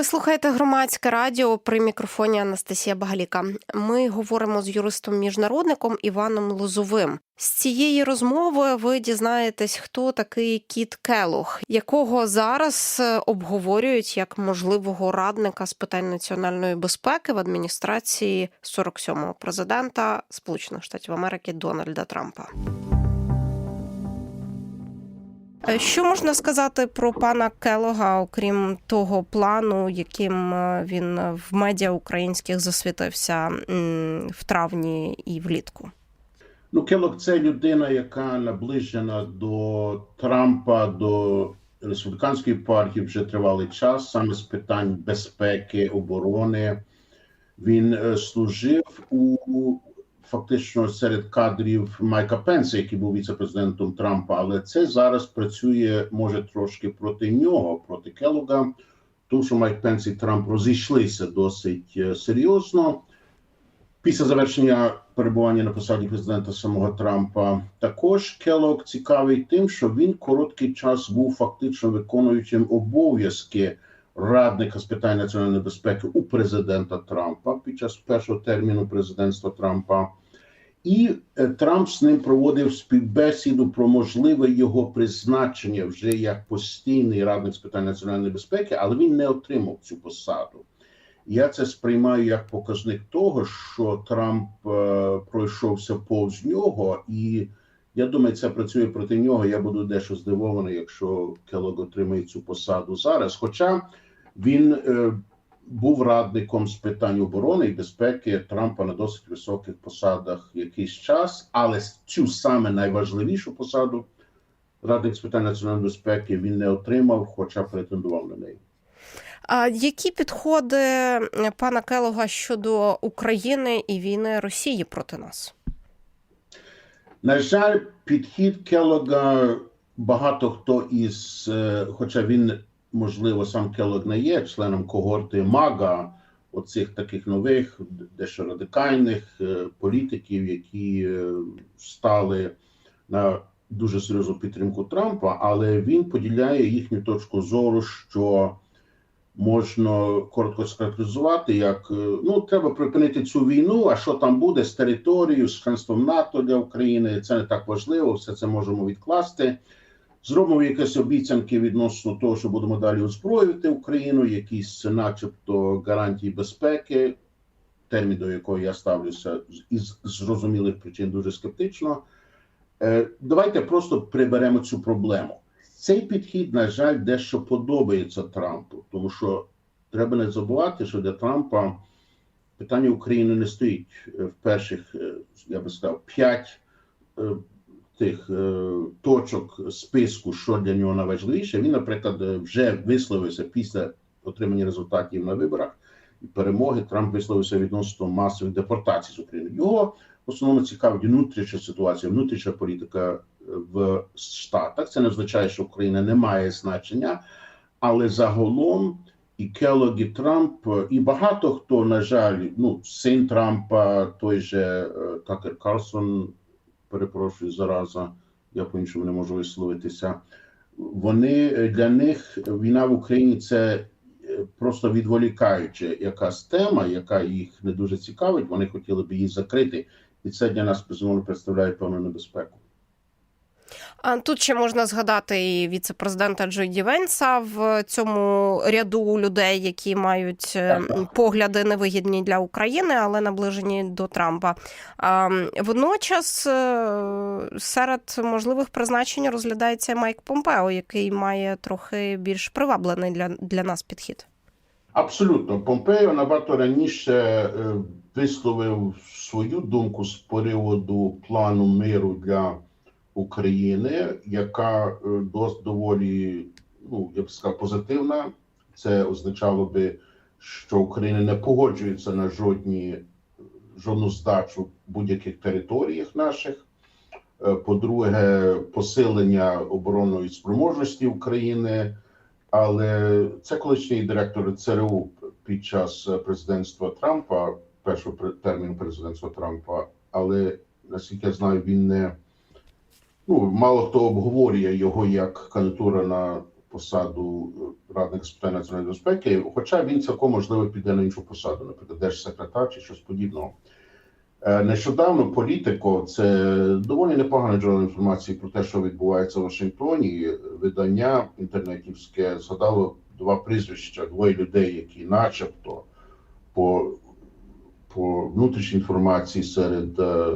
Ви слухаєте громадське радіо при мікрофоні Анастасія Багаліка. Ми говоримо з юристом-міжнародником Іваном Лозовим. З цієї розмови ви дізнаєтесь, хто такий Кіт Келух, якого зараз е, обговорюють як можливого радника з питань національної безпеки в адміністрації 47-го президента Сполучених Штатів Америки Дональда Трампа. Е, Що можна сказати про пана Келога, окрім того плану, яким е, він в медіа українських засвітився в травні і влітку? Ну, Келлог це людина, яка наближена до Трампа, до республіканської партії вже тривалий час, саме з питань безпеки, оборони. Він е, служив у фактично серед кадрів Майка Пенса, який був віце-президентом Трампа, але це зараз працює може трошки проти нього, проти Келлога, тому що Майк Пенс і Трамп розійшлися досить е, серйозно. Після завершення перебування на посаді президента самого Трампа також Келлог цікавий тим, що він короткий час був фактично виконуючим обов'язки радника з питань національної безпеки у президента Трампа під час першого терміну президентства Трампа. І е, Трамп з ним проводив співбесіду про можливе його призначення вже як постійний радник з питань національної безпеки, але він не отримав цю посаду. Я це сприймаю як показник того, що Трамп е, пройшовся повз нього, і я думаю, це працює проти нього. Я буду дещо здивований, якщо Келог отримає цю посаду зараз. Хоча він е, був радником з питань оборони і безпеки Трампа на досить високих посадах якийсь час, але цю саме найважливішу посаду радник з питань національної безпеки він не отримав, хоча претендував на неї. А які підходи пана Келога щодо України і війни Росії проти нас? На жаль, підхід Келога багато хто із, е, хоча він, можливо, сам Келог не є членом когорти Мага, оцих таких нових, дещо радикальних е, політиків, які е, стали на дуже серйозну підтримку Трампа, але він поділяє їхню точку зору, що можна коротко схарактеризувати, як е, ну треба припинити цю війну. А що там буде з територією, з членством НАТО для України? Це не так важливо. Все це можемо відкласти. Зробимо якісь обіцянки відносно того, що будемо далі озброювати Україну, якісь, начебто, гарантії безпеки, термін до якого я ставлюся із зрозумілих причин дуже скептично. Е, Давайте просто приберемо цю проблему. Цей підхід, на жаль, дещо подобається Трампу, тому що треба не забувати, що для Трампа питання України не стоїть в перших, е, я би сказав, п'ять е, тих е, точок списку, що для нього найважливіше. Він, наприклад, е, вже висловився після отримання результатів на виборах і перемоги. Трамп висловився відносно масових депортацій з України. Його в основному цікавить внутрішня ситуація, внутрішня політика в Штатах. Це не означає, що Україна не має значення, але загалом і Келлог, і Трамп, і багато хто, на жаль, ну, син Трампа, той же е, Такер Карлсон, перепрошую зараза, я по-іншому не можу висловитися. Вони е, для них війна в Україні це е, просто відволікаюча якась тема, яка їх не дуже цікавить. Вони хотіли б її закрити, і це для нас безумовно представляє певну небезпеку. А тут ще можна згадати і віце-президента Джой Ді Венса в цьому ряду людей, які мають е, погляди невигідні для України, але наближені до Трампа. А, Водночас е, серед можливих призначень розглядається Майк Помпео, який має трохи більш приваблений для, для нас підхід. Абсолютно, Помпео набагато раніше е, висловив свою думку з приводу плану миру для України, яка е, дос доволі, ну я б сказав, позитивна. Це означало би, що Україна не погоджується на жодні жодну здачу в будь-яких територіях наших. Е, По-друге, посилення оборонної спроможності України. Але це колишній директор ЦРУ під час президентства Трампа, першого терміну президентства Трампа. Але наскільки я знаю, він не ну мало хто обговорює його як кандидатура на посаду е, радника з питань національної безпеки, хоча він цілком можливо піде на іншу посаду, наприклад, держсекретар чи щось подібного. Е, Нещодавно політико це доволі непогане джерело інформації про те, що відбувається в Вашингтоні. Видання інтернетівське згадало два прізвища двоє людей, які, начебто, по, по внутрішній інформації серед е,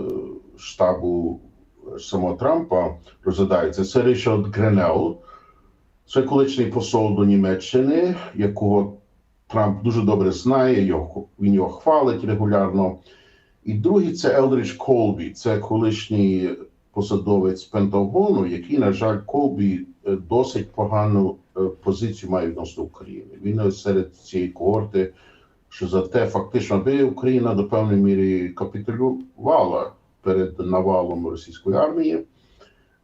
штабу самого Трампа розглядаються. Це Рішард Гренел, це колишній посол до Німеччини, якого Трамп дуже добре знає. Його він його хвалить регулярно. І другий це Елдріч Колбі, це колишній посадовець Пентагону, який, на жаль, Колбі е, досить погану е, позицію має відносно України. Він е, серед цієї когорти, що за те, фактично, аби Україна до певної міри капітулювала перед навалом російської армії.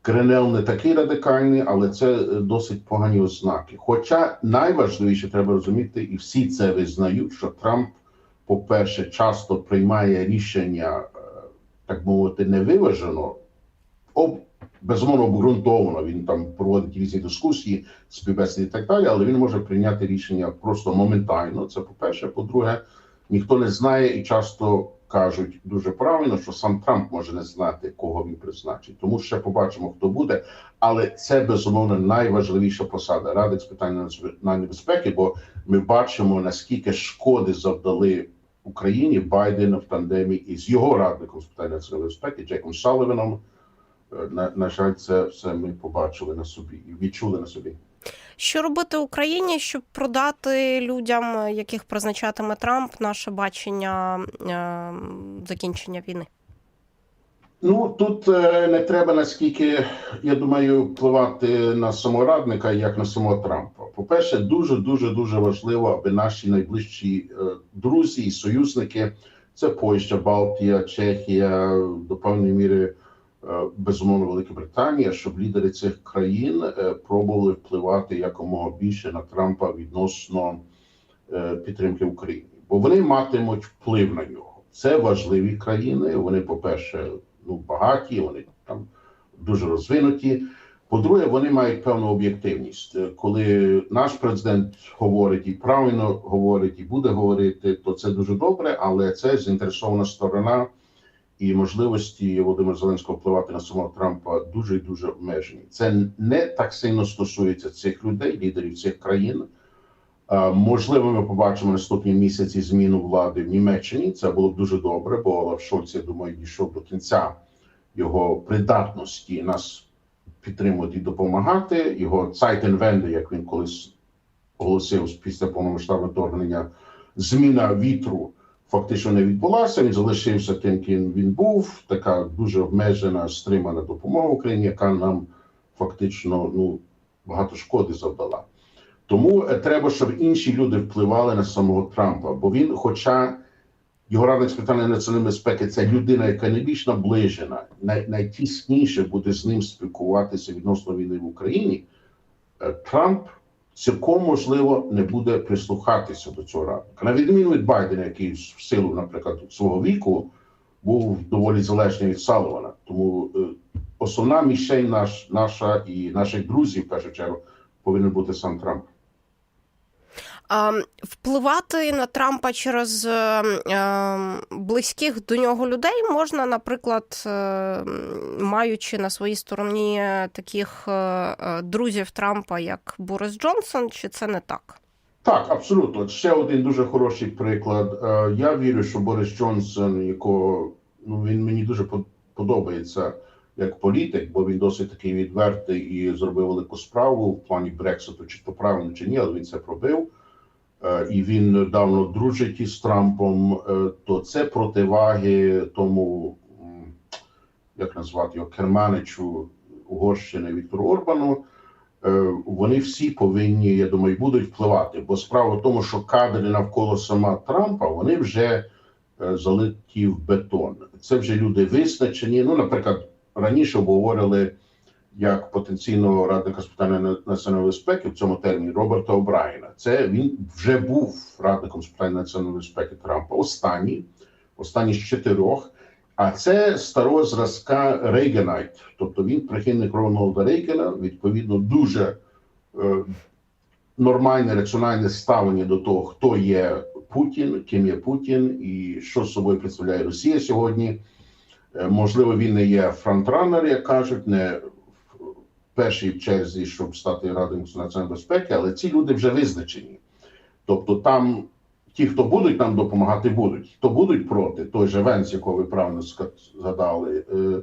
Кренел не такий радикальний, але це е, досить погані ознаки. Хоча найважливіше треба розуміти, і всі це визнають, що Трамп по-перше, часто приймає рішення, е, так мовити, невиважено, об, безумовно обґрунтовано. Він там проводить різні дискусії, співбесіди і так далі, але він може прийняти рішення просто моментально. Це по-перше. По-друге, ніхто не знає і часто кажуть дуже правильно, що сам Трамп може не знати, кого він призначить. Тому ще побачимо, хто буде. Але це безумовно найважливіша посада Ради з питань національної безпеки, бо ми бачимо наскільки шкоди завдали Україні Байден в тандемі із його радником з питань національної безпеки Джеком Салливаном. Е, На, на жаль, це все ми побачили на собі і відчули на собі. Що робити Україні, щоб продати людям, яких призначатиме Трамп, наше бачення е, закінчення війни? Ну тут е, не треба наскільки, я думаю, впливати на самого радника, як на самого Трампа. По-перше, дуже дуже дуже важливо, аби наші найближчі е, друзі і союзники це Польща, Балтія, Чехія, до певної міри е, безумовно Велика Британія, щоб лідери цих країн е, пробували впливати якомога більше на Трампа відносно е, підтримки України, бо вони матимуть вплив на нього. Це важливі країни. Вони, по-перше, ну багаті, вони там дуже розвинуті. По-друге, вони мають певну об'єктивність. Е, Коли наш президент говорить і правильно говорить, і буде говорити, то це дуже добре, але це заінтересована сторона і можливості Володимира Зеленського впливати на самого Трампа дуже і дуже обмежені. Це не так сильно стосується цих людей, лідерів цих країн. Можливо, ми побачимо наступні місяці зміну влади в Німеччині. Це було б дуже добре, бо Олаф Шольц, я думаю, дійшов до кінця його придатності нас підтримувати і допомагати. Його Zeitenwende, як він колись оголосив після повномасштабного вторгнення, зміна вітру фактично не відбулася. Він залишився тим, ким він був. Така дуже обмежена стримана допомога Україні, яка нам фактично ну багато шкоди завдала. Тому е, треба, щоб інші люди впливали на самого Трампа, бо він, хоча його радник з питання національної безпеки, це людина, яка найбільш наближена, най, найтісніше буде з ним спілкуватися відносно війни в Україні. е, Трамп цілком можливо не буде прислухатися до цього радника. На відміну від Байдена, який в силу, наприклад, свого віку був доволі залежний від Салована. Тому е, основна мішень наш, наша і наших друзів, в першу чергу, повинен бути сам Трамп. Впливати на Трампа через е, е, близьких до нього людей можна, наприклад, е, маючи на своїй стороні таких друзів Трампа, як Борис Джонсон, чи це не так? Так, абсолютно. Ще один дуже хороший приклад. Я вірю, що Борис Джонсон, якого ну він мені дуже подобається як політик, бо він досить такий відвертий і зробив велику справу в плані Брекситу, чи то правильно чи ні, але він це пробив. Е, І він давно дружить із Трампом, е, то це противаги тому, як назвати його Керманичу Угорщини Віктору Орбану. Е, вони всі повинні, я думаю, будуть впливати. Бо справа в тому, що кадри навколо сама Трампа вони вже залиті в бетон. Це вже люди визначені. Ну, наприклад, раніше обговорили як потенційного радника з питання на- національної безпеки в цьому терміні Роберта О'Брайена. Це він вже був радником з питань національної безпеки Трампа. Останній, останній з чотирьох. А це старого зразка Рейгенайт, тобто він прихильник Роналда Рейгана, відповідно, дуже е, нормальне раціональне ставлення до того, хто є Путін, ким є Путін і що з собою представляє Росія сьогодні. Е, Можливо, він не є фронтранер, як кажуть, не першій черзі, щоб стати радою національної безпеки, але ці люди вже визначені. Тобто, там ті, хто будуть нам допомагати, будуть. Хто будуть проти, той же Венс, якого ви правильно згадали, е,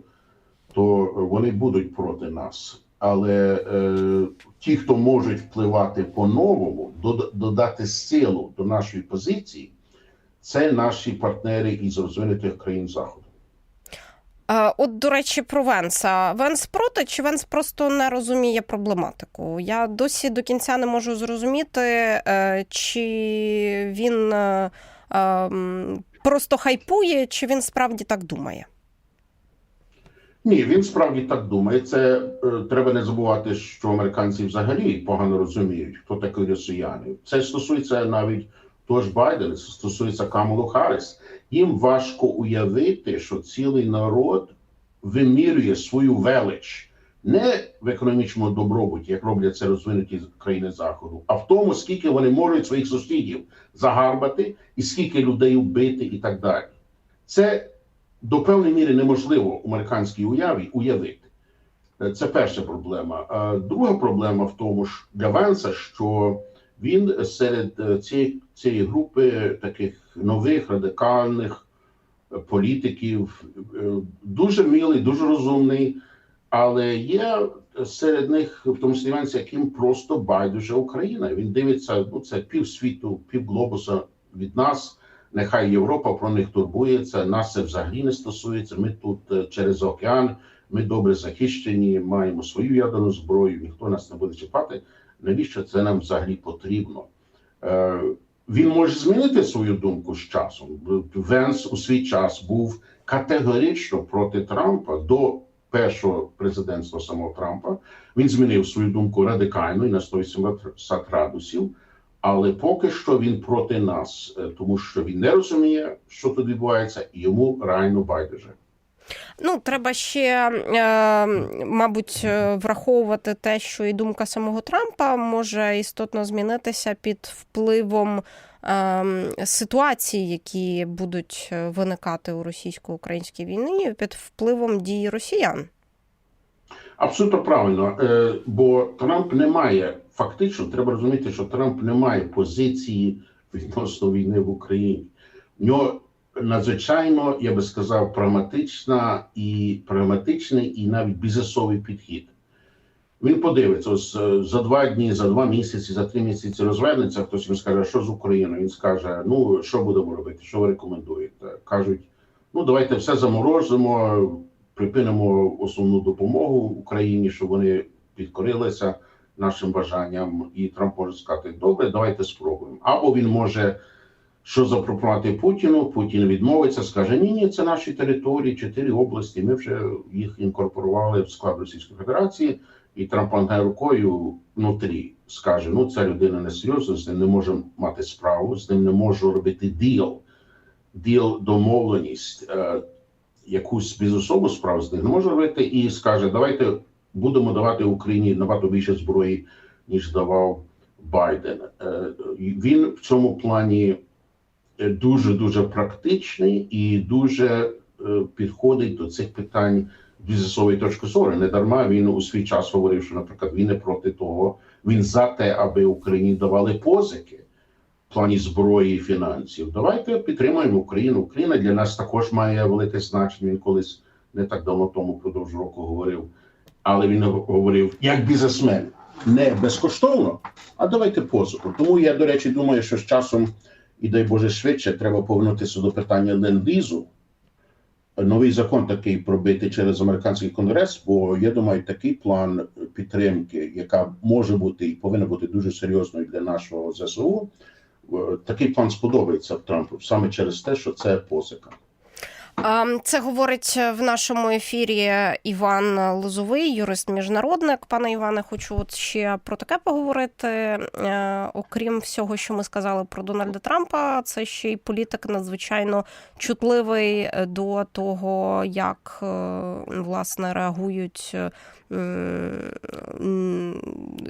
то вони будуть проти нас. Але е, ті, хто можуть впливати по-новому, додати силу до нашої позиції, це наші партнери із розвинутих країн Заходу. От, до речі, про Венса. Венс проти чи Венс просто не розуміє проблематику? Я досі до кінця не можу зрозуміти, е, чи він е, е, просто хайпує, чи він справді так думає. Ні, він справді так думає. Це треба не забувати, що американці взагалі погано розуміють, хто такі росіяни. Це стосується навіть того ж Байдена, це стосується Камалу Харріс. Їм важко уявити, що цілий народ вимірює свою велич не в економічному добробуті, як роблять це розвинуті країни Заходу, а в тому, скільки вони можуть своїх сусідів загарбати, і скільки людей вбити, і так далі. Це до певної міри неможливо у американській уяві уявити. Е, Це перша проблема. А друга проблема в тому, що для Венса, що він серед е, цієї, цієї групи таких нових радикальних е, політиків е, дуже милий, дуже розумний, але є серед них в тому числі яким просто байдуже Україна. Він дивиться, ну це півсвіту, півглобуса від нас. Нехай Європа про них турбується. Нас це взагалі не стосується. Ми тут е, через океан, ми добре захищені, маємо свою ядерну зброю, ніхто нас не буде чіпати. Навіщо це нам взагалі потрібно? Е, він може змінити свою думку з часом. Венс у свій час був категорично проти Трампа до першого президентства самого Трампа. Він змінив свою думку радикально і на 180 градусів. Але поки що він проти нас, е, тому що він не розуміє, що тут відбувається, і йому реально байдуже. Ну, треба ще, е, мабуть, е, враховувати те, що і думка самого Трампа може істотно змінитися під впливом е, ситуацій, які будуть е, виникати у російсько-українській війні, під впливом дій росіян. Абсолютно правильно, бо Трамп не має фактично, треба розуміти, що Трамп не має позиції відносно війни в Україні. В нього надзвичайно, я би сказав, прагматична і прагматичний і навіть бізнесовий підхід. Він подивиться ось е, за два дні, за два місяці, за три місяці розвернеться. Хтось йому скаже, що з Україною. Він скаже: Ну що будемо робити? Що ви рекомендуєте? Кажуть: ну давайте все заморозимо, припинимо основну допомогу Україні, щоб вони підкорилися нашим бажанням. І Трамп може сказати: Добре, давайте спробуємо. Або він може що запропонувати Путіну. Путін відмовиться, скаже: Ні, ні, це наші території, чотири області. Ми вже їх інкорпорували в склад Російської Федерації. І Трамп махне рукою внутрі скаже: ну ця людина не серйозна, з ним не можемо мати справу, з ним не можу робити діл, діл, домовленість, е, якусь бізнесову справу з ним не може робити, і скаже: давайте будемо давати Україні набагато більше зброї, ніж давав Байден. Е, він в цьому плані дуже дуже практичний і дуже е, підходить до цих питань бізнесової точки зору. Не дарма він у свій час говорив, що, наприклад, він не проти того, він за те, аби Україні давали позики в плані зброї і фінансів. Давайте підтримаємо Україну. Україна для нас також має велике значення. Він колись не так давно тому продовж року говорив, але він говорив як бізнесмен. Не безкоштовно, а давайте позику. Тому я, до речі, думаю, що з часом, і дай Боже швидше, треба повернутися до питання ленд-лізу новий закон такий пробити через американський конгрес, бо я думаю, такий план підтримки, яка може бути і повинна бути дуже серйозною для нашого ЗСУ. е, Такий план сподобається Трампу саме через те, що це позика. Це говорить в нашому ефірі Іван Лозовий, юрист-міжнародник. Пане Іване, хочу от ще про таке поговорити. Е, Окрім всього, що ми сказали про Дональда Трампа, це ще й політик надзвичайно чутливий до того, як е, власне реагують. е,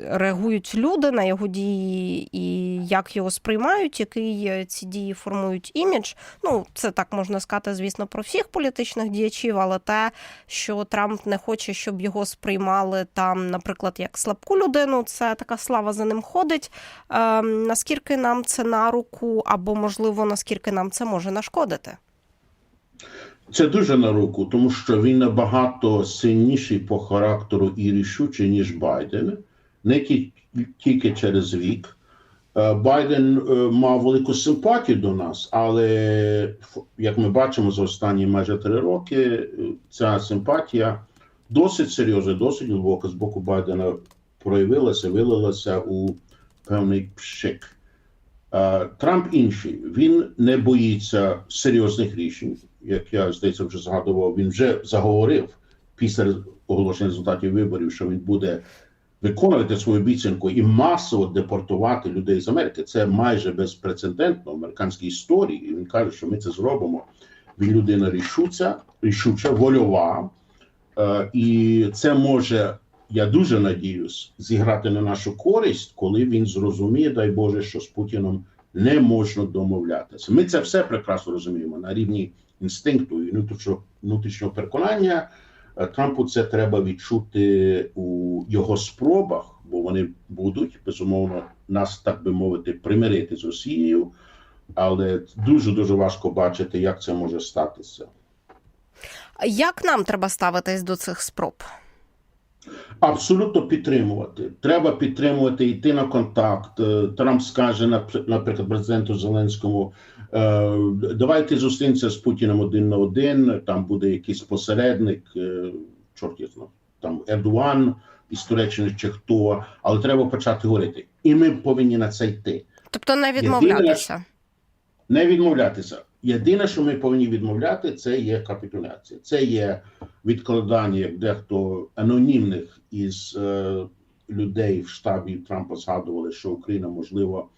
Реагують люди на його дії і як його сприймають, який е, ці дії формують імідж. Ну, це так можна сказати, звісно, про всіх політичних діячів, але те, що Трамп не хоче, щоб його сприймали там, наприклад, як слабку людину, це така слава за ним ходить. Е, наскільки нам це на руку, або можливо, наскільки нам це може нашкодити? Це дуже на руку, тому що він набагато сильніший по характеру і рішучий, ніж Байден, не ті- тільки через вік. Е, Байден е, мав велику симпатію до нас, але як ми бачимо за останні майже три роки, е, ця симпатія досить серйозна, досить глибока з боку Байдена проявилася, вилилася у певний пшик. Трамп інший. Він не боїться серйозних рішень. Як я здається, вже згадував, він вже заговорив після оголошення результатів виборів, що він буде виконувати свою обіцянку і масово депортувати людей з Америки. Це майже безпрецедентно в американській історії. І він каже, що ми це зробимо. Він людина рішуча, рішуча, вольова, Е, і це може, я дуже надіюсь, зіграти на нашу користь, коли він зрозуміє, дай Боже, що з Путіном не можна домовлятися. Ми це все прекрасно розуміємо на рівні інстинкту і внутрішнього, переконання. Е, Трампу це треба відчути у його спробах, бо вони будуть безумовно нас, так би мовити, примирити з Росією, але дуже дуже важко бачити, як це може статися. Як нам треба ставитись до цих спроб? Абсолютно підтримувати. Треба підтримувати, йти на контакт. Е, Трамп скаже, напр- наприклад, президенту Зеленському: е, давайте зустрінемося з Путіним один на один. Там буде якийсь посередник, е, чорт я знаю, там Ердуан із Туреччини чи хто, але треба почати говорити. І ми повинні на це йти. Тобто не відмовлятися. Не відмовлятися. Єдине, що ми повинні відмовляти, це є капітуляція. Це є відкладання, як дехто анонімних із е, людей в штабі Трампа згадували, що Україна можливо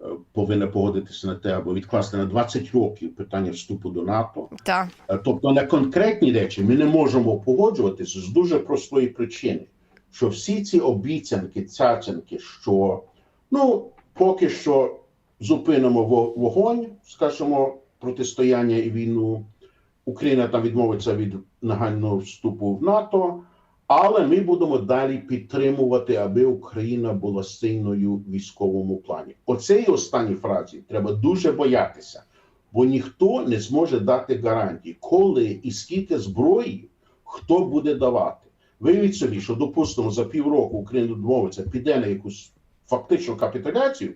е, повинна погодитися на те, або відкласти на 20 років питання вступу до НАТО. Так. Е, Тобто на конкретні речі ми не можемо погоджуватися з дуже простої причини, що всі ці обіцянки, цяцянки, що ну поки що зупинимо вогонь, скажімо, протистояння і війну, Україна там відмовиться від нагального вступу в НАТО, але ми будемо далі підтримувати, аби Україна була сильною в військовому плані. Оцеї останній фразі треба дуже боятися бо ніхто не зможе дати гарантії, коли і скільки зброї хто буде давати. Виявіть собі, що допустимо за півроку Україна домовиться, піде на якусь фактичну капітуляцію.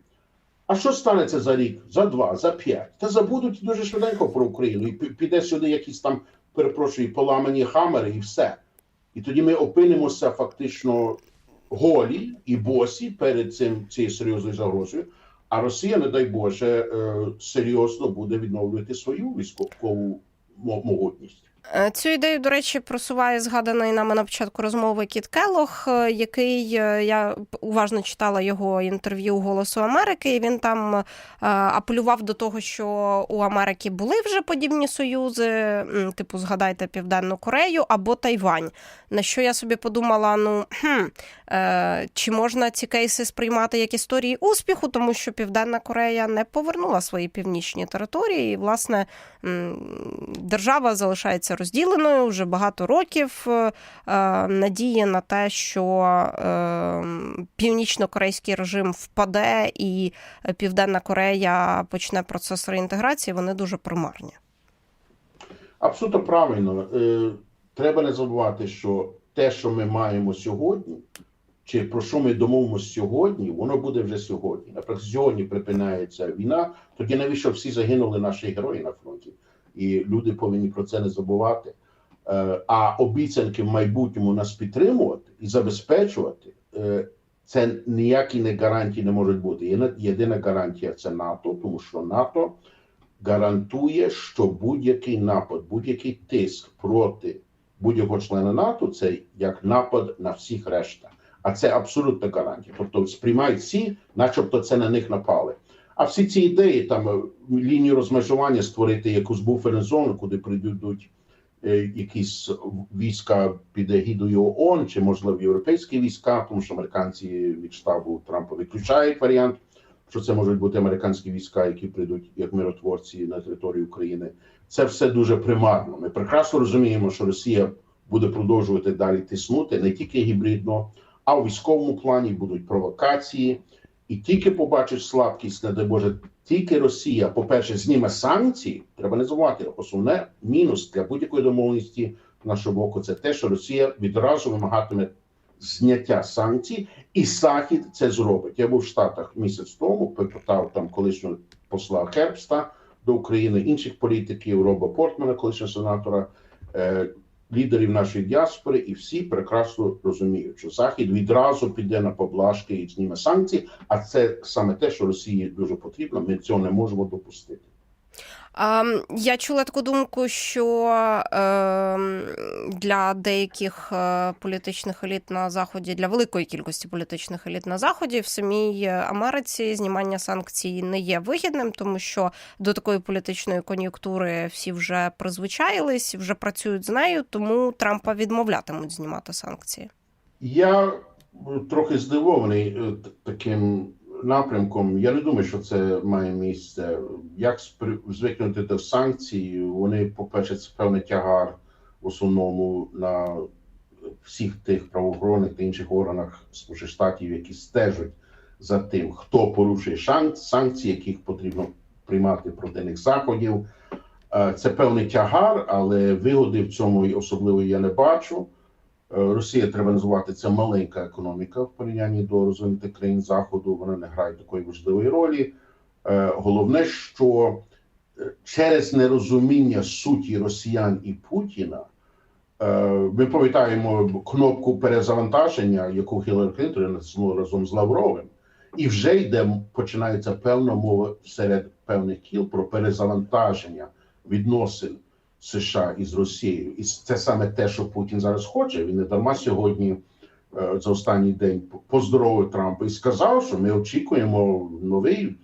А що станеться за рік, за два, за п'ять? Та забудуть дуже швиденько про Україну. І піде сюди якісь там, перепрошую, поламані хамери і все. І тоді ми опинимося фактично голі і босі перед цим цією серйозною загрозою. А Росія, не дай Боже, е, серйозно буде відновлювати свою військову мо- могутність. Е, Цю ідею, до речі, просуває згаданий нами на початку розмови Кіт Келох, е, який е, я уважно читала його інтерв'ю Голосу Америки. і Він там апелював до того, що у Америки були вже подібні союзи, типу, згадайте Південну Корею або Тайвань. На що я собі подумала: ну хм, чи можна ці кейси сприймати як історії успіху, тому що Південна Корея не повернула свої північні території, і власне держава залишається розділеною вже багато років. Е, Надії на те, що е, північно-корейський режим впаде і Південна Корея почне процес реінтеграції, вони дуже примарні. Абсолютно правильно. Е, Треба не забувати, що те, що ми маємо сьогодні, чи про що ми домовимося сьогодні, воно буде вже сьогодні. Наприклад, сьогодні припинається війна, тоді навіщо всі загинули наші герої на фронті? І люди повинні про це не забувати. Е, А обіцянки в майбутньому нас підтримувати і забезпечувати, е, це ніякі не гарантії не можуть бути. Єдина гарантія це НАТО, тому що НАТО гарантує, що будь-який напад, будь-який тиск проти будь-якого члена НАТО це як напад на всіх решта. А це абсолютна гарантія. Тобто сприймають всі, начебто це на них напали. А всі ці ідеї, там е, лінію розмежування створити якусь буферну зону, куди прийдуть е, якісь війська під егідою ООН, чи можливо європейські війська, тому що американці від штабу Трампа виключають варіант, що це можуть бути американські війська, які прийдуть як миротворці на територію України. Це все дуже примарно. Ми прекрасно розуміємо, що Росія буде продовжувати далі тиснути не тільки гібридно, а у військовому плані будуть провокації. І тільки побачить слабкість, не дай Боже, тільки Росія, по-перше, зніме санкції. Треба не забувати. Основне мінус для будь-якої домовленості нашого боку це те, що Росія відразу вимагатиме зняття санкцій, і Захід це зробить. Я був в Штатах місяць тому, питав там колишнього посла Хербста до України, інших політиків, Роба Портмана, колишнього сенатора, е, лідерів нашої діаспори, і всі прекрасно розуміють, що Захід відразу піде на поблажки і зніме санкції. А це саме те, що Росії дуже потрібно. Ми цього не можемо допустити. Я чула таку думку, що е, для деяких е, політичних еліт на заході, для великої кількості політичних еліт на заході, в самій Америці знімання санкцій не є вигідним, тому що до такої політичної кон'юнктури всі вже призвичаїлись, вже працюють з нею, тому Трампа відмовлятимуть знімати санкції. Я трохи здивований е, таким напрямком. Я не думаю, що це має місце. Як звикнути до санкцій? Вони, по-перше, це певний тягар в основному на всіх тих правоохоронних та інших органах Сполучених Штатів, які стежать за тим, хто порушує санкції, яких потрібно приймати проти них заходів. Е, Це певний тягар, але вигоди в цьому особливо я не бачу. Е, Росія треба називати це маленька економіка в порівнянні до розвинутих країн Заходу. Вона не грає такої важливої ролі. Е, Головне, що е, через нерозуміння суті росіян і Путіна ми пам'ятаємо кнопку перезавантаження, яку Хіларі Клінтон натиснула разом з Лавровим, і вже йде починається певна мова серед певних кіл про перезавантаження відносин США із Росією, і це саме те, що Путін зараз хоче. Він не дарма сьогодні е, за останній день поздоровив Трампа і сказав, що ми очікуємо новий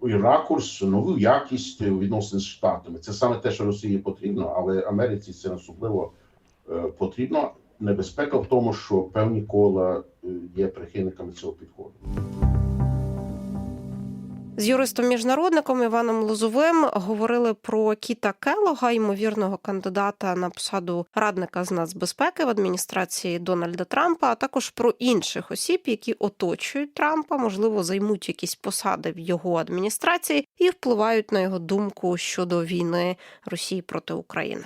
ракурс, нову якість відносин з штатами. Це саме те, що Росії потрібно, але Америці це особливо е, потрібно. Небезпека в тому, що певні кола е, є прихильниками цього підходу. З юристом-міжнародником Іваном Лозовим говорили про Кіта Келога, ймовірного кандидата на посаду радника з нацбезпеки в адміністрації Дональда Трампа, а також про інших осіб, які оточують Трампа, можливо, займуть якісь посади в його адміністрації і впливають на його думку щодо війни Росії проти України.